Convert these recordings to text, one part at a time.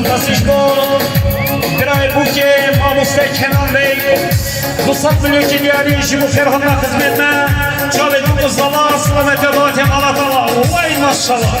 Spasisko, Graj Buke, Mamuste Kenan Bey, Musab Mülki Diyari işi bu Ferhan'la hizmetine, Çavet bu kızlama, Selamet Ebatim Allah Vay maşallah.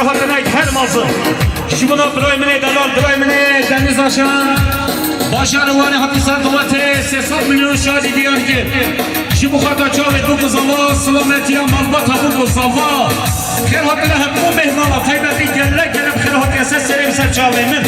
her hatırlayt her mazın. Şu buna braymine dalal, braymine deniz aşan. Başarı var hapisar kuvveti, sesat milyon şadi diyor ki. Şu bu kadar çavet bu kızala, selamet ya malbata bu kızala. Her hatırla hep bu mehmana, taybeti gelle gelip her hatırla ses sereyim sen çavemin.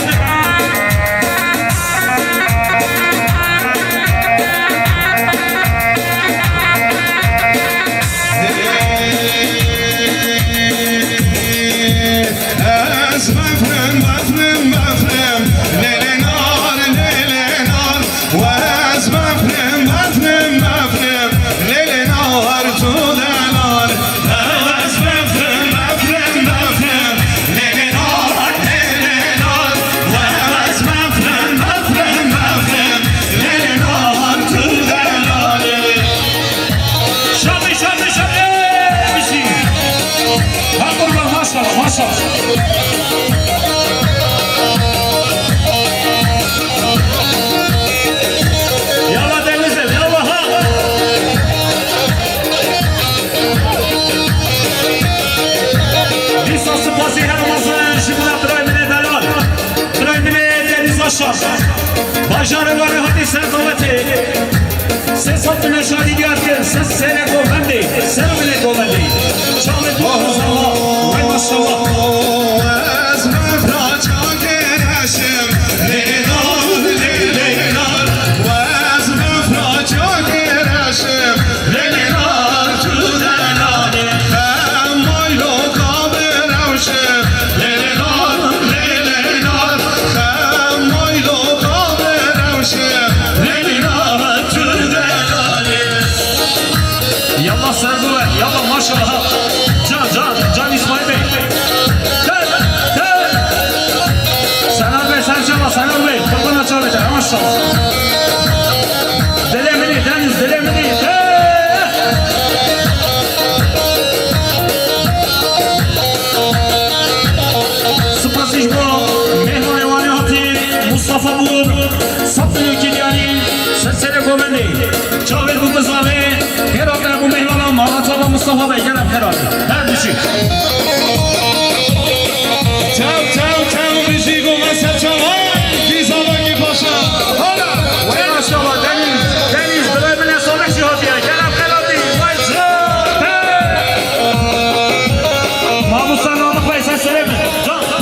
yaşam Başarıları hadi sen davet eyle Sen sattın aşağı diyarken sen sene kohan değil Sen bile kohan değil Çalın kohan sana Hay maşallah Ezmem raca geleşim Leylar leylar Ezmem raca geleşim Yallah Serduve, yallah maşallah. Can, can, can İsmail Bey. Gel, gel. Senar Bey, sen çala, Senar Bey. Kapını açar yeter, maşallah. Delemini, Deniz, delemini. Spasiş bu, Mehman Evani Hati, Mustafa Buğur, Saplı Kilyani, Sesere Gomendi, Çavir bu kızları, herhalde bu Mehman'a Ve Mustafa Bey gelen herhalde. Her düşük.